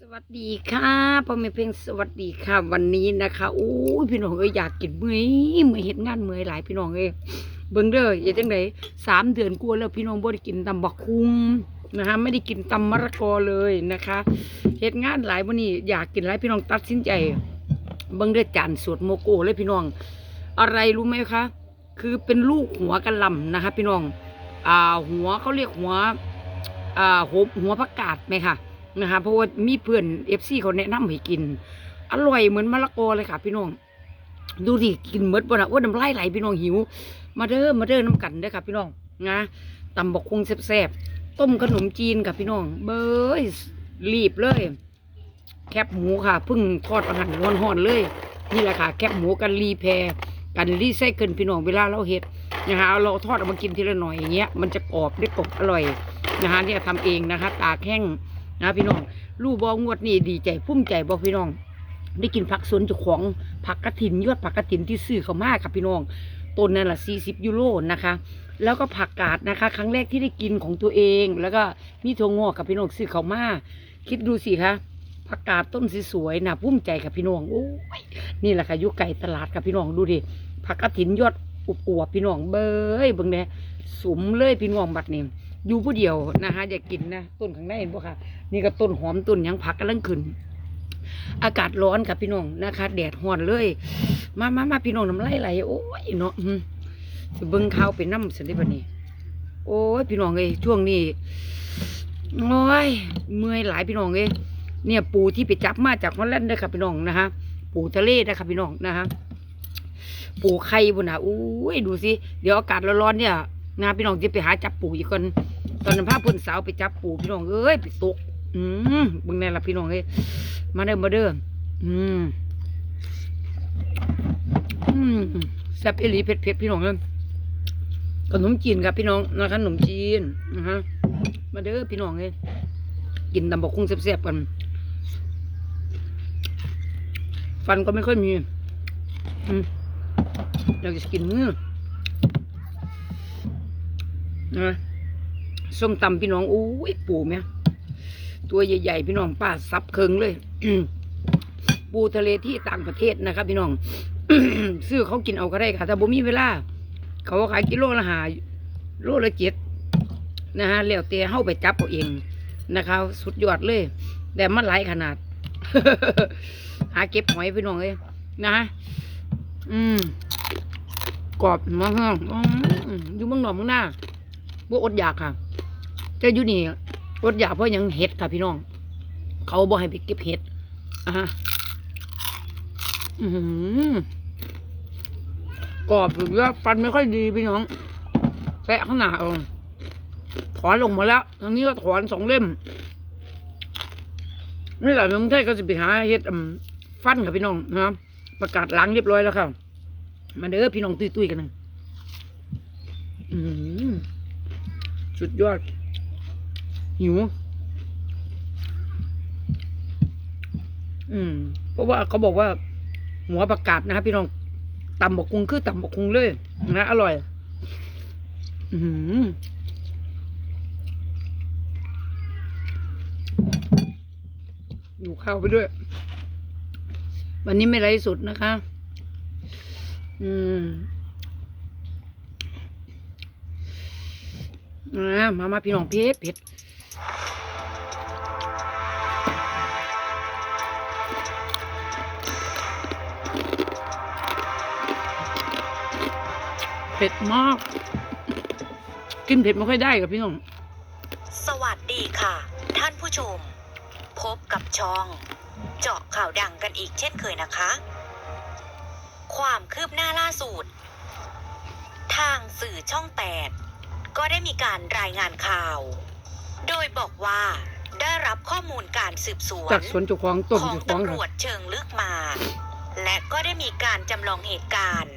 สวัสดีค่ะพ่อแม่เพลงสวัสดีค่ะ วันนี้นะคะโอ้ยพี่น้องเอ้ยอยากกินเมื่อยเมื่อยเห็ดงานเมื่อยหลายพี่น้องเอ้ยเบิ่งเด้ออย่าจังไดสามเดือนกลัวแล้วพี่น้องบ่ได้กินตำบักคุงนะคะไม่ได้กินตำมะละกอเลยนะคะเฮ็ดงานหลายวันนี้อยากกินหลายพี่น้องตัดสินใจเบิ่งเด้อจานสวดโมโกเลยพี่น้อง อะไรรู้ไหมคะคือเป็นลูกหัวกระลำนะคะ พี่น้องอ่าหัวเขาเรียกหัวอ่าหัวหัวผักกาดไหมคะ นะคะเพราะว่ามีเพื่อนเอฟซีเขาแนะนำให้กิน อร่อยเหมือนมะละกอเลยค่ะ พี่น้อง ดูดิกินเมดบ่นะว่าน้ำลายไหลพี่น้องหิว มาเด้อมาเด้อน้ำกันเด้อค่ะ พี่น้องนะตำบกคงแซ่บๆต้มขนมจีนค่ะพี่น้อง เบยรีบเลย แคบหมูค่ะพิ่งทอดอาหารร้อนๆเลย นี่แหละค่ะ แคบหมูกันรีแพรกันรีไซเคิลพี่น้องเวลาเราเฮ็ดนะคะเอาเราทอดออกมากินทีละหน่อยอย่างเงี้ยมันจะกรอบได้กรอบอร่อยนะคะเนี่ยทำเองนะคะ ตากแห้ง นะพี่น้องลูกบองวดนี่ดีใจพุ่มใจบอกพี่น้อง ได้กินผักสวนจ้าของผักกระถินยอดผักกระถินที่ซื้อเขามากค่ะพี่น้องต้นนั่นแหละสี่สิบยูโรนะคะ แล้วก็ผักกาดนะคะ ครั้งแรกที่ได้กินของตัวเอง แล้วก็มีถั่วงอกกับพี่น้องซื้อเขามาคิดดูสิคะผักกาดต้นสวยๆนะพุ่มใจกับพี่น้องโอ้ยนี่แหละค่ะยุไก่ตลาดกับพี่น้องดูดิผักกระถินยอดอุบอวบพี่น้องเบ้ยเบิ่งแน่สมเลยพี่น้องบัดนี้ อยู่ผู้เดียวนะคะอยากกินนะต้นข้างในเห็นปะค่ะนี่ก็ต้นหอมต้นยังผักกำลังขึ้น อากาศร้อนกับพี่น้องนะคะแดดฮ้อนเลย มามามาพี่น้องน้ำลายไหลโอ้ยเนาะสิเบิ่งข่าวไปน้ำสันได้บัดนี้โอ้ยพี่น้องเอ้ยช่วงนี้โอ้ยเมื่อยหลายพี่น้องเอ้ยเนี่ยปูที่ไปจับมาจากฮอลแลนด์ได้ค่ะพี่น้องนะคะปูทะเลนะคะพี่น้องนะคะปูไข่บุญนะอุ้ยดูสิเดี๋ยวอากาศร้อนๆเนี่ยนะพี่น้องจะไปหาจับปูอีกคน ตอนนั้นพาเพื่อนสาวไปจับปูพี่น้องเอ้ยไปตกอืมบิ่งแน่ละพี่น้องเอ้ยมาเด้อมาเด้ออืมอืมแซ่บอีหลีเผ็ดเผ็ดๆพี่น้องเอ้ยขนมจีนครับพี่น้องนะขนมจีนนะฮะมาเด้อพี่น้องเอ้ยกินตำบกคุ้งแซ่บๆกัน ฟันก็ไม่ค่อยมีอืมอยากจะกินมือนะ ส้มตำพี่น้องโอ้ปูแม่ตัวใหญ่ๆพี่น้องป้าซับเคิงเลยปูทะเลที่ต่างประเทศนะครับพี่น้องซื้อเขากินเอาก็ได้ค่ะถ้าบ่มีเวลา เขาขายกิโลละหาโลละเจ็ดนะฮะแล้วแต่เฮาไปจับเอาเองนะคะสุดยอดเลย แต่มันหลายขนาด หาเก็บหอยพี่น้องเลยนะฮะอืมกรอบมากฮะอืมอยู่เมืองนอกเมืองหน้าบ่อดอยากค่ะ แต่อยู่นี่อดอยากเพราะยังเห็ดค่ะพี่น้อง เขาบอกให้ไปเก็บเห็ดอะฮะอือกรอบหรือว่าฟันไม่ค่อยดีพี่น้องแทะข้างหน้าเอาถอนลงมาแล้วทางนี้ก็ถอนสองเล่มนี่แหละเมืองไทยก็จะไปหาเฮ็ดฟันกับพี่น้องนะครับประกาศล้างเรียบร้อยแล้วครับมาเด้อพี่น้องตุ้ยๆกันหนึ่งอืมสุดยอด หิว อืม เพราะว่าเขาบอกว่า หัวประกาศนะครับพี่น้องตำบกคุงคือตำบกคุงเลยนะอร่อย อืมอยู่ข้าวไปด้วย วันนี้ไม่ไรสุดนะคะ อืมอ่ามามาพี่น้องเพชรเพชร เผ็ดมาก กินเผ็ดไม่ค่อยได้กับพี่น้อง สวัสดีค่ะ ท่านผู้ชม พบกับช่อง เจาะข่าวดังกันอีกเช่นเคยนะคะ ความคืบหน้าล่าสุด ทางสื่อช่อง8ก็ได้มีการรายงานข่าว โดยบอกว่า ได้รับข้อมูลการสืบสวนจากสวนเจุของต้นของเจุของตำรวจเชิงลึกมา และก็ได้มีการจำลองเหตุการณ์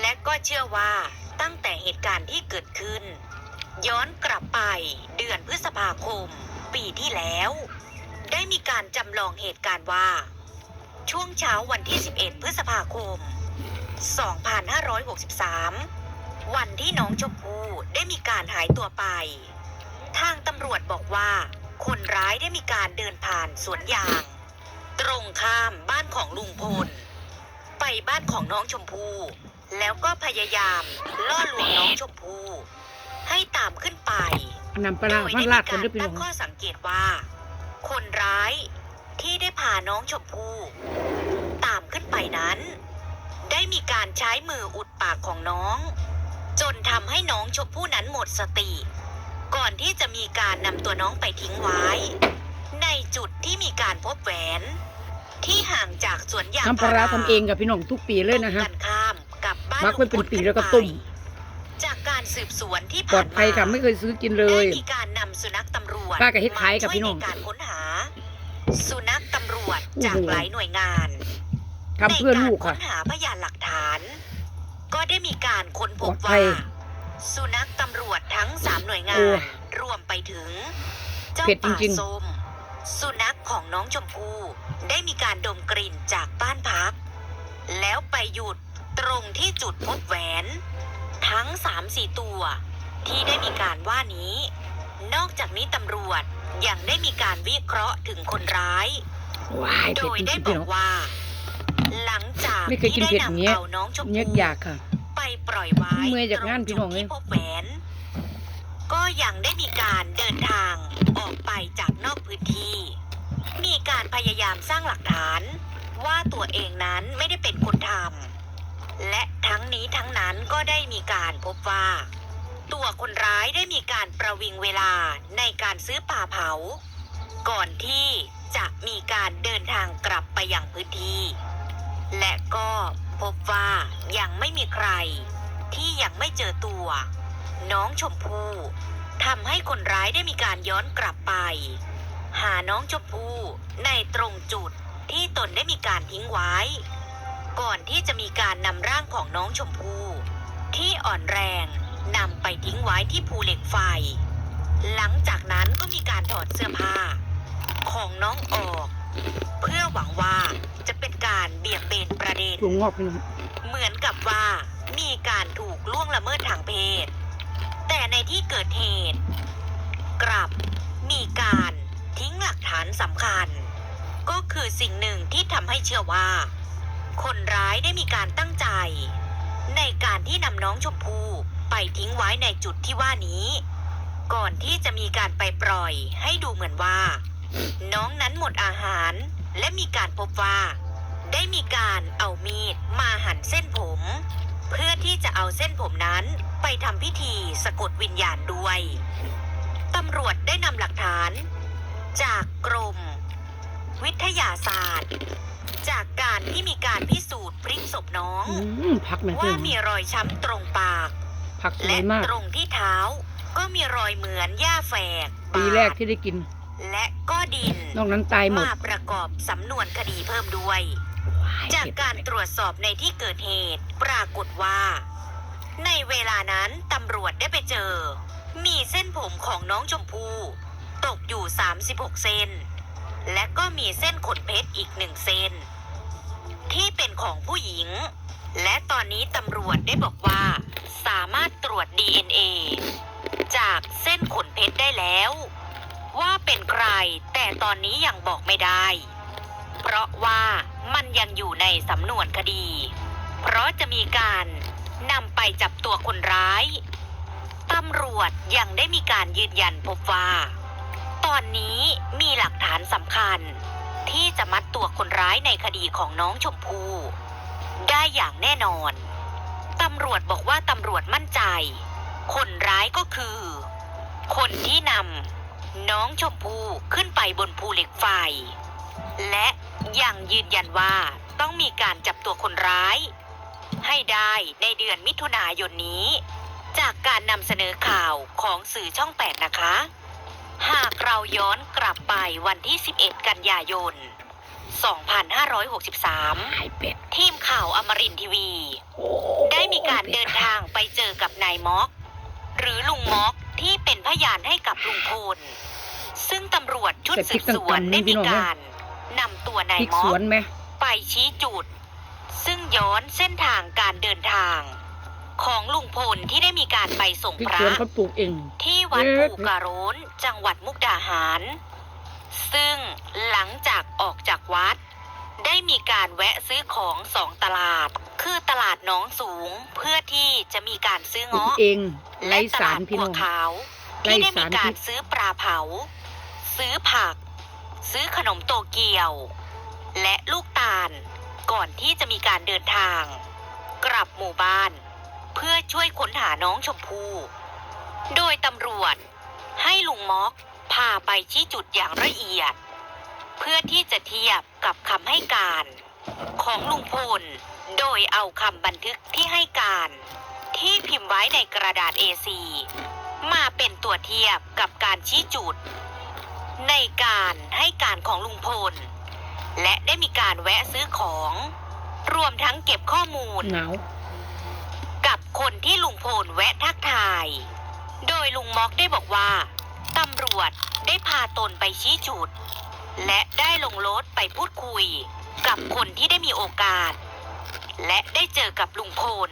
และก็เชื่อว่าตั้งแต่เหตุการณ์ที่เกิดขึ้น ย้อนกลับไปเดือนพฤษภาคม ปีที่แล้ว ได้มีการจำลองเหตุการณ์ว่า ช่วงเช้าวันที่ 11 พฤษภาคม 2563 วันที่น้องชมพู่ได้มีการหายตัวไป ทางตำรวจบอกว่า คนร้ายได้มีการเดินผ่านสวนยาง ตรงข้ามบ้านของลุงพล ไปบ้านของน้องชมพู่แล้วก็พยายามล่อลวงน้องชมพู่ให้ตามขึ้นไปนำปลาร้าโดยพัได้งมีลาดกาคนรเด้อพี่น้ตั้องงข้อสังเกตว่า คนร้ายที่ได้พาน้องชมพู่ตามขึ้นไปนั้น ได้มีการใช้มืออุดปากของน้อง จนทำให้น้องชมพู่นั้นหมดสติ ก่อนที่จะมีการนำตัวน้องไปทิ้งไว้ ในจุดที่มีการพบแหวน ที่ห่างจากสวนยางทำปลาร้าทำเองกับพี่น้องทุกปีเลยนะตรฮะงกันข้ามกับบ้านมักไว้เป็นลุงพปีแล้วก็ต้มจากการสืบสวนที่ปลผ่าอนดมาภัยค่ะไม่เคยซื้อกินเลยได้มีการนำสุนัขตำรวจป้าก็เฮ็ดขายกับมช่วพี่น้องในการค้นหา สุนัขตำรวจโอ้โหจากหลายหน่วยงานทำเพื่อลูกในารค่ะค้นหาพยานหลักฐาน ก็ได้มีการค้นพบปลอดภัว่าย สุนัขตำรวจทั้งสามหน่วยงาโอ้นรวมไปถึง เจ้าเผ็ดจป่าริงๆส้มสุนัขของน้องชมพู่ได้มีการดมกลิ่นจากบ้านพัก แล้วไปหยุดตรงที่จุดพบแหวน ทั้งสามสี่ตัว ที่ได้มีการว่านี้ นอกจากนี้ตำรวจยังได้มีการวิเคราะห์ถึงคนร้ายว้ายโดเผ็ดยจได้ริงๆบพี่อน้อกงว่า หลังจากไม่เคยกินที่เผ็ได้ดอย่างเงี้นำยเอาน้องชมเนี้ยพู่อยากค่ะ ไปปล่อยไว้เมื่อยจากงานพี่น้องตรเอ้ยจุดที่พบแหวน ก็ยังได้มีการเดินทางออกไปจากนอกพื้นที่ มีการพยายามสร้างหลักฐาน ว่าตัวเองนั้นไม่ได้เป็นคนทำและทั้งนี้ทั้งนั้นก็ได้มีการพบว่า ตัวคนร้ายได้มีการประวิงเวลาในการซื้อป่าเผา ก่อนที่จะมีการเดินทางกลับไปยังพื้นที่ และก็พบว่ายังไม่มีใคร ที่ยังไม่เจอตัว น้องชมพู่ทำให้คนร้ายได้มีการย้อนกลับไป หาน้องชมพู่ในตรงจุดที่ตนได้มีการทิ้งไว้ ก่อนที่จะมีการนำร่างของน้องชมพู่ที่อ่อนแรงนำไปทิ้งไว้ที่ภูเหล็กไฟ หลังจากนั้นก็มีการถอดเสื้อผ้า ของน้องออก เพื่อหวังว่าจะเป็นการเบี่ยงเบนประเด็นถั่วงอกพี่น้องเหมือนกับว่ามีการถูกล่วงละเมิดทางเพศ แต่ในที่เกิดเหตุ กลับมีการทิ้งหลักฐานสำคัญ ก็คือสิ่งหนึ่งที่ทำให้เชื่อว่า คนร้ายได้มีการตั้งใจ ในการที่นำน้องชมพู่ไปทิ้งไว้ในจุดที่ว่านี้ ก่อนที่จะมีการไปปล่อยให้ดูเหมือนว่า น้องนั้นหมดอาหาร และมีการพบว่า ได้มีการเอามีดมาหั่นเส้นผม เพื่อที่จะเอาเส้นผมนั้นไปทำพิธีสะกดวิญญาณด้วยตำรวจได้นำหลักฐาน จากกรม วิทยาศาสตร์ จากการที่มีการพิสูจน์พลิกศพน้องอืมผักแม่พี่ว่าน้องมีรอยช้ำตรงปากผักสวและยมากตรงที่เท้าก็มีรอยเหมือนหญ้าแฝกปีแรกบาดที่ได้กิน และก็ดินนอกนั้นตายหมด มาประกอบสำนวนคดีเพิ่มด้วยว้ายจากเผ็ดการตรวจสอบในที่เกิดเหตุ ปรากฏว่า ในเวลานั้นตำรวจได้ไปเจอ มีเส้นผมของน้องชมพู่ตกอยู่ 36เส้นและก็มีเส้นขนเพชรอีกหนึ่งเส้นที่เป็นของผู้หญิง และตอนนี้ตำรวจได้บอกว่า สามารถตรวจ DNA จากเส้นขนเพชรได้แล้ว ว่าเป็นใคร แต่ตอนนี้ยังบอกไม่ได้ เพราะว่ามันยังอยู่ในสำนวนคดี เพราะจะมีการนำไปจับตัวคนร้ายตำรวจยังได้มีการยืนยันพบว่า ตอนนี้มีหลักฐานสำคัญ ที่จะมัดตัวคนร้ายในคดีของน้องชมพู่ได้อย่างแน่นอน ตำรวจบอกว่าตำรวจมั่นใจ คนร้ายก็คือ คนที่นำ น้องชมพู่ขึ้นไปบนภูเหล็กไฟ และยังยืนยันว่าต้องมีการจับตัวคนร้าย ให้ได้ในเดือนมิถุนายนนี้ จากการนำเสนอข่าวของสื่อช่อง8นะคะ หากเราย้อนกลับไปวันที่ 11 กันยายน 2563ไข่เป็ดทีมข่าวอมรินทร์ทีวี ได้มีการเดินทางไปเจอกับนายม็อก หรือลุงม็อกที่เป็นพยานให้กับลุงพลซึ่งตำรวจชุดสืบสวนได้มีการนำตัวนายพริกม็สอวกนไหมไปชี้จุด ซึ่งย้อนเส้นทางการเดินทาง ของลุงพลที่ได้มีการไปส่งพริกพระสวนเขาปลูกเองที่วัดเอ๊ะภูการโรนจังหวัดมุกดาหาร ซึ่งหลังจากออกจากวัด ได้มีการแวะซื้อของสองตลาด คือตลาดหน้องสูงเพื่อที่จะมีการซื้อปลูกเงาะเองไร้และตสาลารดพี่บัน้วองขาวไร้ที่ได้มีสารกาพิรษซื้อปลาเผา ซื้อผัก ซื้อขนมโตเกียว และลูกตาลก่อนที่จะมีการเดินทาง กลับหมู่บ้าน เพื่อช่วยค้นหาน้องชมพู่โดยตำรวจให้ลุงม็อกพาไปชี้จุดอย่างละเอียด เพื่อที่จะเทียบกับคำให้การ ของลุงพล โดยเอาคำบันทึกที่ให้การ ที่พิมพ์ไว้ในกระดาษ A4 มาเป็นตัวเทียบกับการชี้จุด ในการให้การของลุงพล และได้มีการแวะซื้อของ รวมทั้งเก็บข้อมูล หนาวกับคนที่ลุงพลแวะทักทาย โดยลุงม็อกได้บอกว่าตำรวจได้พาตนไปชี้จุด และได้ลงรถไปพูดคุย กับคนที่ได้มีโอกาส และได้เจอกับลุงพล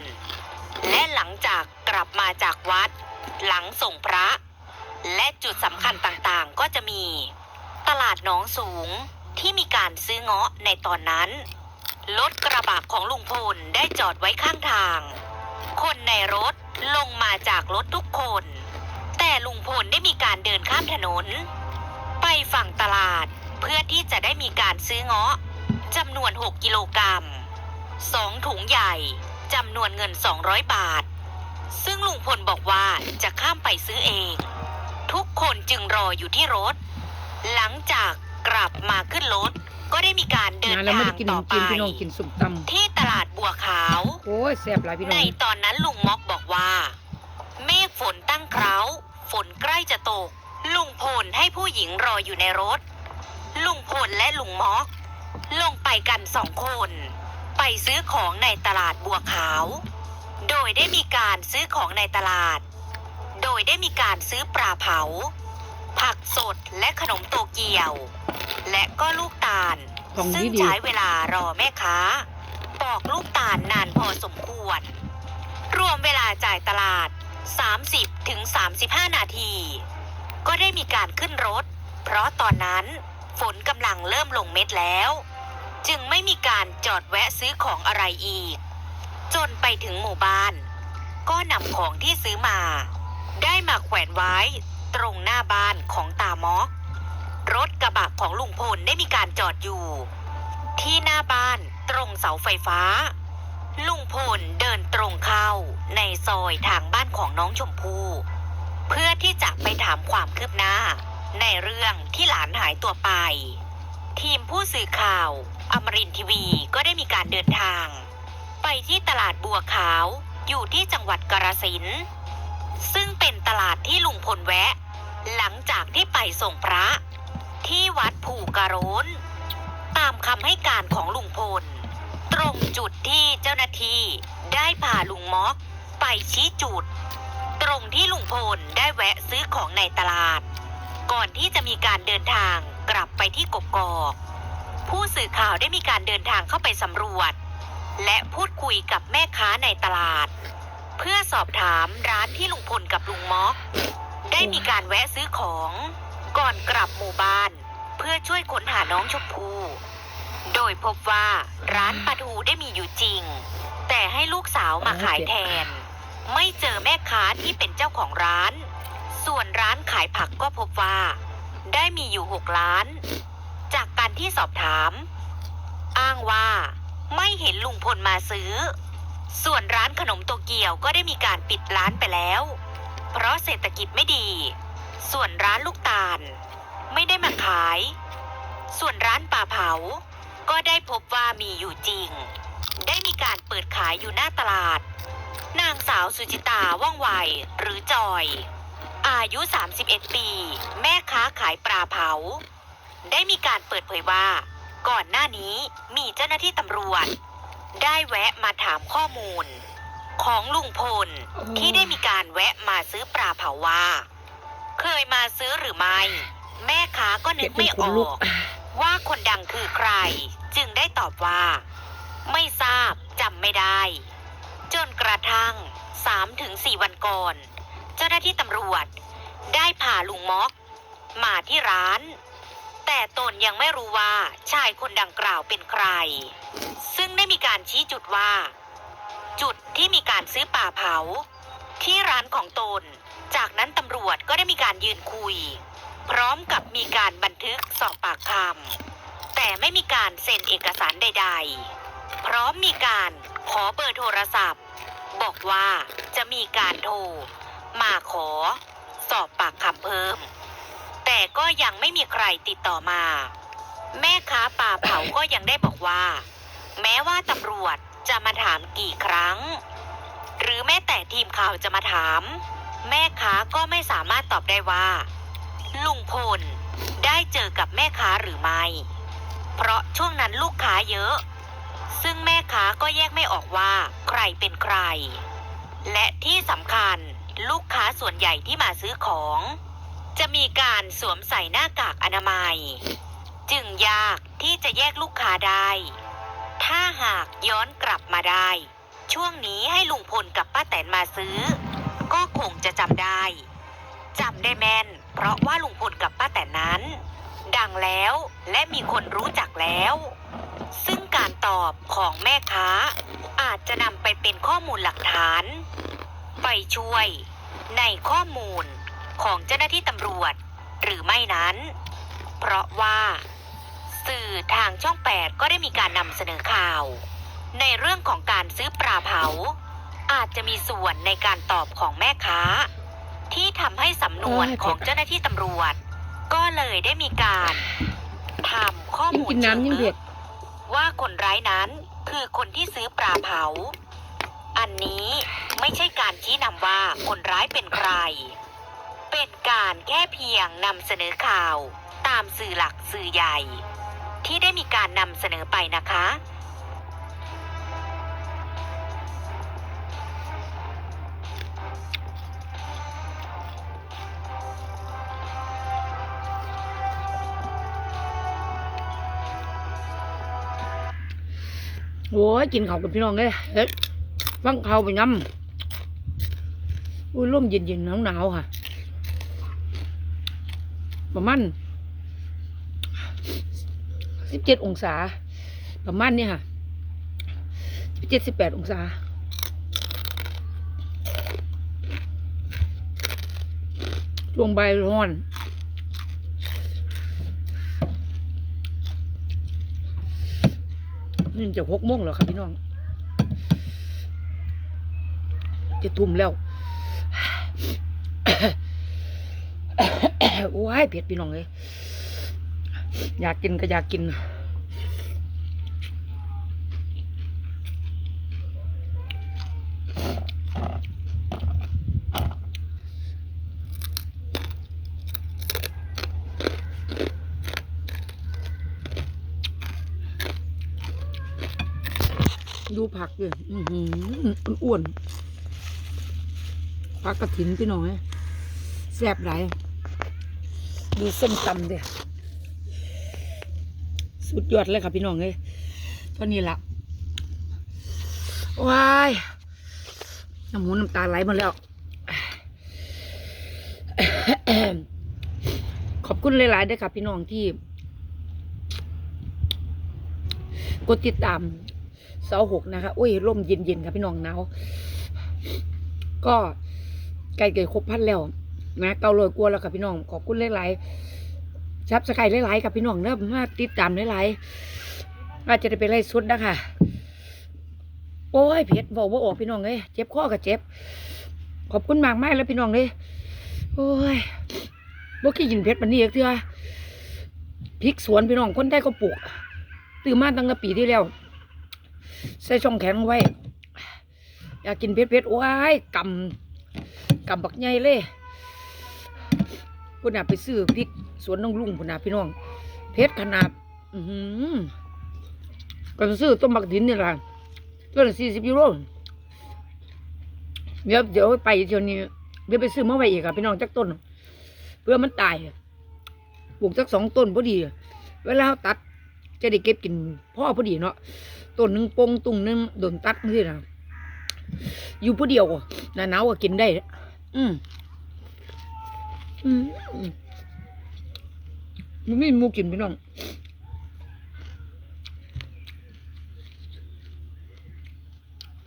และหลังจากกลับมาจากวัด หลังส่งพระ และจุดสำคัญต่างๆก็จะมี ตลาดน้องสูงที่มีการซื้อเงาะในตอนนั้น รถกระบะของลุงพลได้จอดไว้ข้างทาง คนในรถลงมาจากรถทุกคน แต่ลุงพลได้มีการเดินข้ามถนน ไปฝั่งตลาด เพื่อที่จะได้มีการซื้อเงาะจำนวน 6 กิโลกรัม2ถุงใหญ่จำนวนเงิน 200 บาท ซึ่งลุงพลบอกว่าจะข้ามไปซื้อเอง ทุกคนจึงรออยู่ที่รถ หลังจากกลับมาขึ้นรถ ก็ได้มีการเดินงานแล้วไม่ทาได้งกินขต่นอมไป จีนพี่น้องกินสุ่มตที่ตลาดบัวขาวำโอ้ยแซ่บหลายพี่น้ในองตอนนั้นลุงม็อกบอกว่า เมฆฝนตั้งเคราฝนใกล้จะตก ลุงพลให้ผู้หญิงรออยู่ในรถ ลุงพลและลุงม็อก ลงไปกันสองคน ไปซื้อของในตลาดบัวขาว โดยได้มีการซื้อของในตลาด โดยได้มีการซื้อปลาเผา ผักสดและขนมโตเกียว และก็ลูกตาล ซึ่งใช้เวลารอแม่ค้า ปอกลูกตาลนานพอสมควร รวมเวลาจ่ายตลาด 30ถึง35 นาที ก็ได้มีการขึ้นรถ เพราะตอนนั้น ฝนกำลังเริ่มลงเม็ดแล้ว จึงไม่มีการจอดแวะซื้อของอะไรอีก จนไปถึงหมู่บ้าน ก็นำของที่ซื้อมา ได้มาแขวนไว้ตรงหน้าบ้านของตามอก รถกระบะของลุงพลได้มีการจอดอยู่ ที่หน้าบ้านตรงเสาไฟฟ้า ลุงพลเดินตรงเข้าในซอยทางบ้านของน้องชมพู่เพื่อที่จะไปถามความคืบหน้า ในเรื่องที่หลานหายตัวไป ทีมผู้สื่อข่าว อมรินทีวีก็ได้มีการเดินทาง ไปที่ตลาดบัวขาวอยู่ที่จังหวัดกาฬสินซึ่งเป็นตลาดที่ลุงพลแวะ หลังจากที่ไปส่งพระ ที่วัดผูกระโรนตามคำให้การของลุงพล ตรงจุดที่เจ้าหน้าที่ได้พาลุงม็อก ไปชี้จุด ตรงที่ลุงพลได้แวะซื้อของในตลาด ก่อนที่จะมีการเดินทางกลับไปที่กกอก ผู้สื่อข่าวได้มีการเดินทางเข้าไปสำรวจ และพูดคุยกับแม่ค้าในตลาด เพื่อสอบถามร้านที่ลุงพลกับลุงม็อก ได้มีการแวะซื้อของก่อนกลับหมู่บ้าน เพื่อช่วยค้นหาน้องชมพู่โดยพบว่าร้านปลาทูได้มีอยู่จริง แต่ให้ลูกสาวมาขายแทน ไม่เจอแม่ค้าที่เป็นเจ้าของร้าน ส่วนร้านขายผักก็พบว่า ได้มีอยู่หกล้าน จากการที่สอบถาม อ้างว่าไม่เห็นลุงพลมาซื้อ ส่วนร้านขนมโตเกียวก็ได้มีการปิดร้านไปแล้ว เพราะเศรษฐกิจไม่ดี ส่วนร้านลูกตาล ไม่ได้มาขาย ส่วนร้านปลาเผา ก็ได้พบว่ามีอยู่จริง ได้มีการเปิดขายอยู่หน้าตลาด นางสาวสุจิตาว่องไวหรือจอย อายุ 31 ปี แม่ค้าขายปลาเผา ได้มีการเปิดเผยว่า ก่อนหน้านี้มีเจ้าหน้าที่ตำรวจ ได้แวะมาถามข้อมูล ของลุงพลที่ได้มีการแวะมาซื้อปลาเผาว่า เคยมาซื้อหรือไม่ แม่ค้าก็นึกไม่ออก ว่าคนดังคือใคร จึงได้ตอบว่า ไม่ทราบจำไม่ได้ จนกระทั่ง3ถึง4วันก่อน เจ้าหน้าที่ตำรวจ ได้พาลุงม็อก มาที่ร้าน แต่ตนยังไม่รู้ว่าชายคนดังกล่าวเป็นใคร ซึ่งได้มีการชี้จุดว่า จุดที่มีการซื้อป่าเผา ที่ร้านของตน จากนั้นตำรวจก็ได้มีการยืนคุย พร้อมกับมีการบันทึกสอบปากคำแต่ไม่มีการเซ็นเอกสารใด ๆ พร้อมมีการขอเบอร์โทรศัพท์ บอกว่าจะมีการโทร มาขอ สอบปากคำเพิ่ม แต่ก็ยังไม่มีใครติดต่อมา แม่ค้าป่าเผาก็ยังได้บอกว่า แม้ว่าตำรวจจะมาถามกี่ครั้ง หรือแม้แต่ทีมข่าวจะมาถาม แม่ค้าก็ไม่สามารถตอบได้ว่า ลุงพลได้เจอกับแม่ค้าหรือไม่ เพราะช่วงนั้นลูกค้าเยอะ ซึ่งแม่ค้าก็แยกไม่ออกว่าใครเป็นใคร และที่สำคัญ ลูกค้าส่วนใหญ่ที่มาซื้อของ จะมีการสวมใส่หน้ากากอนามัย จึงยากที่จะแยกลูกค้าได้ ถ้าหากย้อนกลับมาได้ ช่วงนี้ให้ลุงพลกับป้าแตนมาซื้อ ก็คงจะจำได้จำได้แม่น เพราะว่าลุงพลกับป้าแตนนั้น ดังแล้วและมีคนรู้จักแล้ว ซึ่งการตอบของแม่ค้า อาจจะนำไปเป็นข้อมูลหลักฐาน ไปช่วย ในข้อมูลของเจ้าหน้าที่ตำรวจ หรือไม่นั้น เพราะว่า สื่อทางช่องแปดก็ได้มีการนำเสนอข่าว ในเรื่องของการซื้อปลาเผา อาจจะมีส่วนในการตอบของแม่ค้า ที่ทำให้สำนวนโอ้ยของเจ้าหน้าที่ตำรวจ ก็เลยได้มีการทำข้อยิ่งมูลกินน้ำยิ่งเผ็ดว่าคนร้ายนั้นคือคนที่ซื้อปลาเผาอันนี้ ไม่ใช่การชี้นำว่าคนร้ายเป็นใคร เป็นการแค่เพียงนำเสนอข่าวตามสื่อหลักสื่อใหญ่ ที่ได้มีการนำเสนอไปนะคะโอ้ยกินข้าวกับพี่น้องเลยเฮ็ดฟังข้าวไปน้ำ อุ้ยร่มเย็นๆหนาวๆค่ะ ประมาณสิบเจ็ดองศา ประมาณนี้ค่ะสิบเจ็ดสิบแปดองศาช่วงใบร้อนนี่จะหกโมงแล้วครับพี่น้อง จะทุ่มแล้ว โอ้ยเผ็ดพี่น้องเลยอยากกินก็อยากกินดูผักเลยอือหืออ้วนผักกระถินพี่น้องเอ้ยแซ่บหลาย ดูส้มตำเด้สุดยอดเลยค่ะพี่น้องเอ้ยเท่านี้ละว้ายน้ำหูน้ำตาไหลมาแล้ว ขอบคุณหลายๆด้วยค่ะพี่น้องที่ กดติดตามเสาหกนะคะอุ้ยร่มเย็นๆค่ะพี่น้องหนาวก็ไก่เกิดครบพันแล้ว นะเกาโรยกลัวแล้วค่ะพี่น้องขอบคุณหลายๆชับสกายหลายๆกับพี่น้องเริ่มมาติดตามหลายๆอาจจะได้เป็นไรสุดนะคะโอ้ยเผ็ดบอกว่าออกพี่น้องเลยเจ็บข้อกับเจ็บ ขอบคุณมากมากแล้วพี่น้องเลยโอ้ยบ่ขี้ยินเผ็ดมันนี่เถื่อพริกสวนพี่น้องคนได้ก็ปลูกตื่นมาตั้งแต่ปีที่แล้วใส่ช่องแขนไว้ อยากกินเผ็ดๆโอ้ยกำกำบักใหญ่เลย พุ่นน่ะไปซื้อพริกสวนน้องลุงพุ่นน่ะพี่น้องเผ็ดขนาด อือหือก็ซื้อต้มบักดินนี่ล่ะตัวละสี่สิบยูโรเดี๋ยวเดี๋ยวไปเที่ยวนี้เดี๋ยวไปซื้อมาไว้อีกอะพี่น้องจักต้น เพื่อมันตายปลูกจักสองต้นพอดี เวลาเราตัดจะได้เก็บกินพ่อพอดีเนาะต้นหนึ่งปงตุ่งหนึ่งโดนตัดนี่นะอยู่ผู้เดียวหน้าหนาวก็กินได้ อืม มอืมมันไม่มีหมูกินพี่น้อง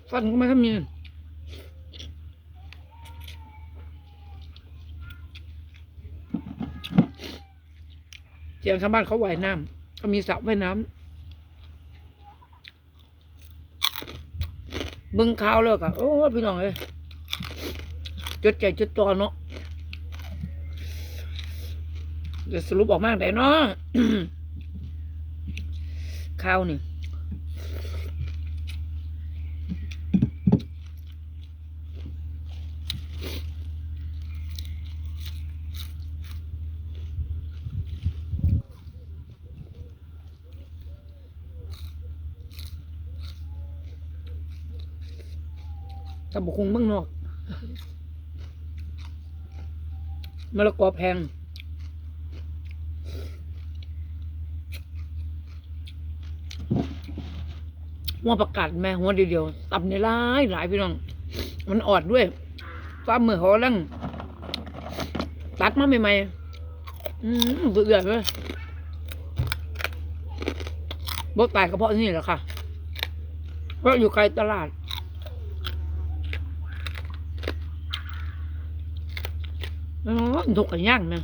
ฟันก็ไม่ค่อยมีเจียงข้างบ้านเขาว่ายน้ำเขามีสระว่ายน้ำบึงข้าวเลยกะโอ้พี่น้องเอ้ยจดใจจดจอเนาะ เดี๋ยวสรุปออกมาได้เนาะข้าวนี่ตำบักคุงเมืองนอกมะละกอแพง หัวประกาศแม่หัวเดียวๆตับในหลายหลายพี่น้อง มันออดด้วยฟ้ามือเขาลังตัดมาใหม่ๆ อืมเบื่อเลยบ่ตายก็เพราะนี่แหละค่ะ เพราะอยู่ไกลตลาดอ๋อนกกันย่างนะ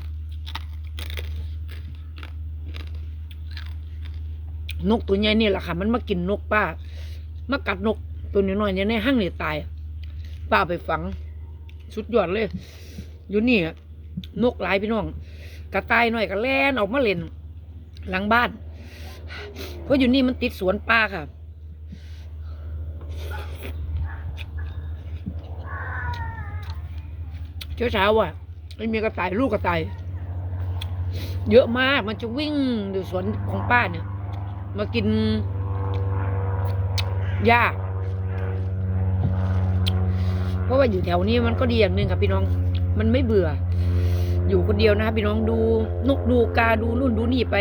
นกตัวใหญ่นี่แหละค่ะ มันมากินนกป้า มากัดนกตัวน้อยๆเนี่ยในห้างเนี่ยตายป้าไปฝังสุดยอดเลย อยู่นี่นกหลายพี่น้องกระต่ายหน่อยก็แล่นออกมาเล่น หลังบ้าน เพราะอยู่นี่มันติดสวนป้าค่ะเช้าๆอะไม่มีกระต่ายลูกกระต่ายเยอะมากมันจะวิ่งอยู่สวนของป้าเนี่ย มากิน หญ้าเพราะว่าอยู่แถวนี้มันก็ดีอย่างหนึ่งครับพี่น้อง มันไม่เบื่อ อยู่คนเดียวนะครับพี่น้องดูนกดูกาดูนู่นดูนี่ไป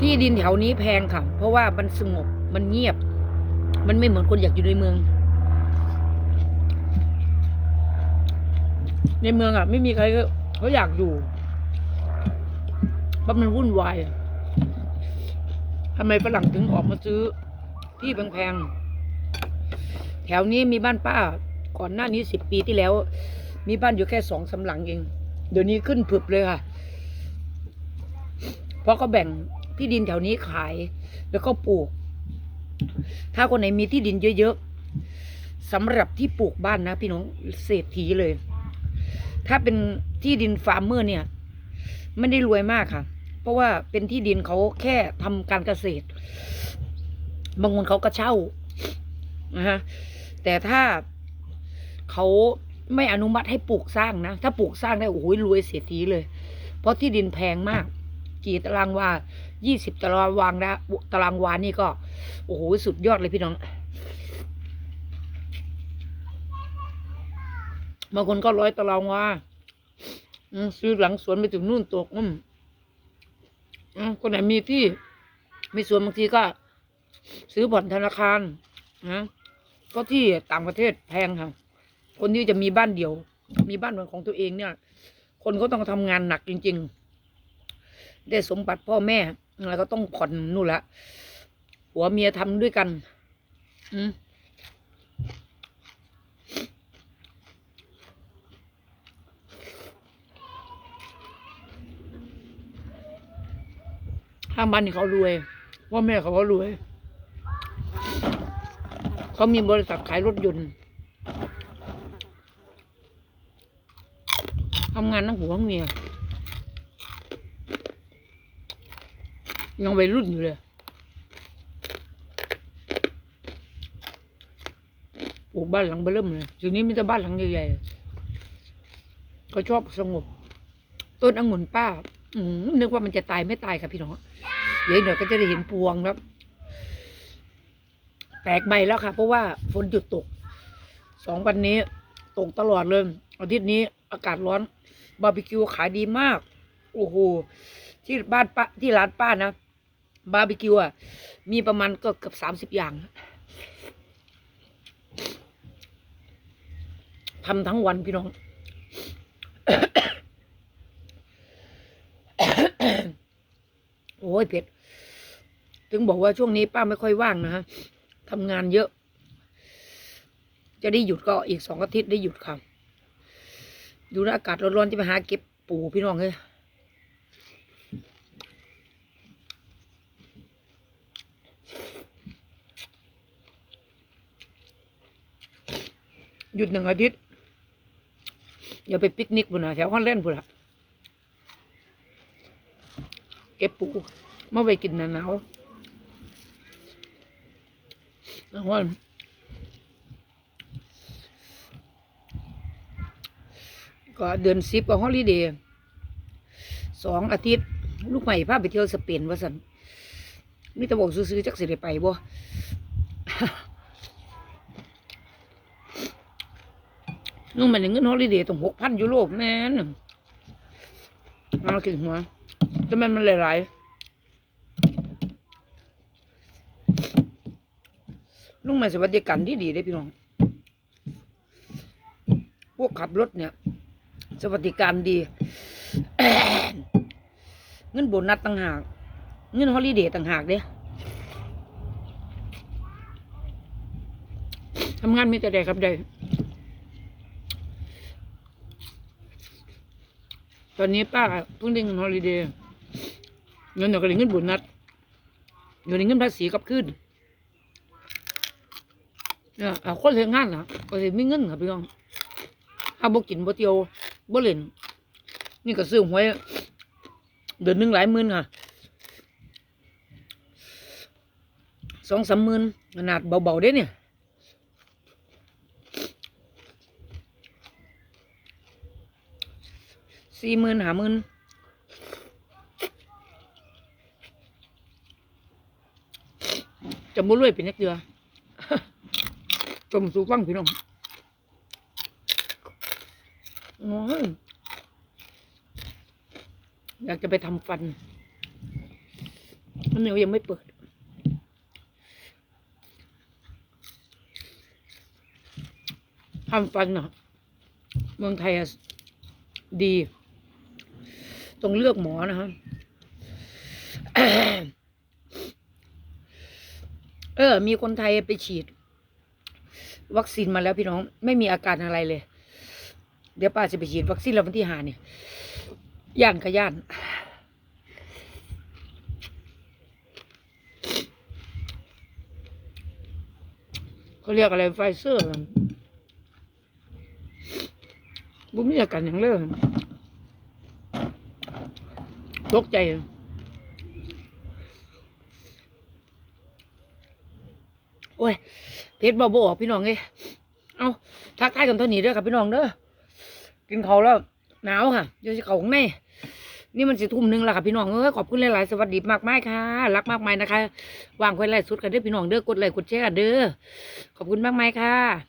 ที่ดินแถวนี้แพงค่ะ เพราะว่ามันสงบมันเงียบ มันไม่เหมือนคนอยากอยู่ในเมือง ในเมืองอะ ไม่มีใครเขาอยากอยู่เพราะมันวุ่นวายอะ ทำไมฝรั่งถึงออกมาซื้อ ที่แพงๆ แถวนี้มีบ้านป้า ก่อนหน้านี้สิบปีที่แล้ว มีบ้านอยู่แค่สองสามหลังเอง เดี๋ยวนี้ขึ้นผึบเลยค่ะ เพราะเขาแบ่งที่ดินแถวนี้ขาย แล้วก็ปลูก ถ้าคนไหนมีที่ดินเยอะๆสำหรับที่ปลูกบ้านนะพี่น้องเศรษฐีเลย ถ้าเป็นที่ดินฟาร์มเมอร์เนี่ย ไม่ได้รวยมากค่ะ ราะว่าเป็นที่ดินเขาแค่ทำการเกษตร บางคนเขาก็เช่านะฮะแต่ถ้าเขาไม่อนุมัติให้ปลูกสร้างนะ ถ้าปลูกสร้างได้โอ้โหรวยเศรษฐีเลย เพราะที่ดินแพงมาก กี่ตารางวายี่สิบตารางวางนะตารางวานี่ก็ โอ้โหสุดยอดเลยพี่น้องบางคนก็ร้อยตารางวาซื้อหลังสวนไปถึงนู่นตกอืม คนไหนมีที่ มีส่วนบางทีก็ ซื้อผ่อนธนาคารนะก็ที่ต่างประเทศแพงค่ะ คนที่จะมีบ้านเดี่ยว มีบ้านเป็นของตัวเองเนี่ย คนก็ต้องทำงานหนักจริง ๆ ได้สมบัติพ่อแม่แล้วก็ต้องผ่อนนู่นละ หัวเมียทำด้วยกัน อืม ข้างบ้านนี่เขารวยพ่อแม่เขาก็รวย เขามีบริษัทขายรถยนต์ทำงานทั้งหัวทั้งเมียยังวัยรุ่นอยู่เลยปลูกบ้านหลังเบอเริ่มเลยทีนี้มีแต่บ้านหลังใหญ่ๆเขาชอบสงบ ต้นองุ่นป้า นึกว่ามันจะตายไม่ตายค่ะพี่น้องเดี๋ยวหน่อยก็จะได้เห็นพวงแล้วแตกใบแล้วค่ะ เพราะว่าฝนหยุดตกสองวันนี้ตกตลอดเลยอาทิตย์นี้อากาศร้อนบาร์บีคิวขายดีมาก โอ้โหที่บ้านป้าที่ร้านป้านะบาร์บีคิวอะมีประมาณก็เกือบสามสิบอย่างทำทั้งวันพี่น้อง โอ้ยเผ็ดถึงบอกว่าช่วงนี้ป้าไม่ค่อยว่างนะฮะทำงานเยอะ จะได้หยุดก็อีกสองอาทิตย์ได้หยุดค่ะดูนะอากาศร้อนๆจะไปหาเก็บปูพี่น้องเลยหยุดหนึ่งอาทิตย์อย่าไปปิกนิกบุญนะแถวฮอนแลนบุญละเก็บปู มาไปกินหนาหนาวนะว่าก็เดือนสิบก็ฮอลิเดย์สองอาทิตย์ ลูกใหม่พาไปเที่ยวสเปนว่าสันมีแต่บอกซื้อๆจักสิได้ไปบ่นู่นมันเงินฮอลิเดย์ต้องหกพันยูโรแม่นเอากินหัวแต่มันมันหลายๆ ลุงหม่สวัสดิการที่ดีได้พี่น้อง พวกขับรถเนี่ย สวัสดิการดี เงินโบนัสต่างหาก เงินฮอลิเดย์ต่างหากเด้ทำงานมีแต่ใดครับใดตอนนี้ป้าเพิ่งได้เงินฮอลิเดย์เงินเดี๋ยวก็ได้เงินโบุญนัดเดี๋ยวได้เงินภาษีกับคืน เนี่ยเอาคนเลี้ยงงานนะก็สิมีเงินครับพี่น้องถ้าบ่กินบ่เที่ยวบ่เล่นนี่ก็ซื้อหวยเดือนหนึ่งหลายหมื่นค่ะสองสามหมื่นขนาดเบาๆเด้เนี่ยสี่หมื่นห้าหมื่นจะมุรวยเป็นนักเดือ จมสู่ฟังพี่น้องอยากจะไปทำฟันมันเนียวยังไม่เปิด ทำฟันอะเมืองไทยดี ต้องเลือกหมอนะครับเออ มีคนไทยไปฉีด วัคซีนมาแล้วพี่น้อง ไม่มีอาการอะไรเลย เดี๋ยวป้าจะไปฉีดวัคซีนแล้ววันที่หาเนี่ยย่านขย่านเขาเรียกอะไรไฟเซอร์บุ้มีอาการอย่างเลิกตกใจโอ้ย เพชรบาบออกพี่น้องเอ้เอาทักทายกันเท่านี้เด้อครับพี่น้องเด้อกินเขาแล้วหนาวค่ะเดี๋ยวจะเขาข้างในนี่มันสิทุ่มหนึ่งแล้วค่ะพี่น้องเอ้ขอบคุณหลายๆสวัสดีมากมายค่ะ รักมากมายนะคะวางไว้ไล่สุดกันเด้อพี่น้องเด้อกดไลค์กดแชร์เด้อขอบคุณมากมายค่ะ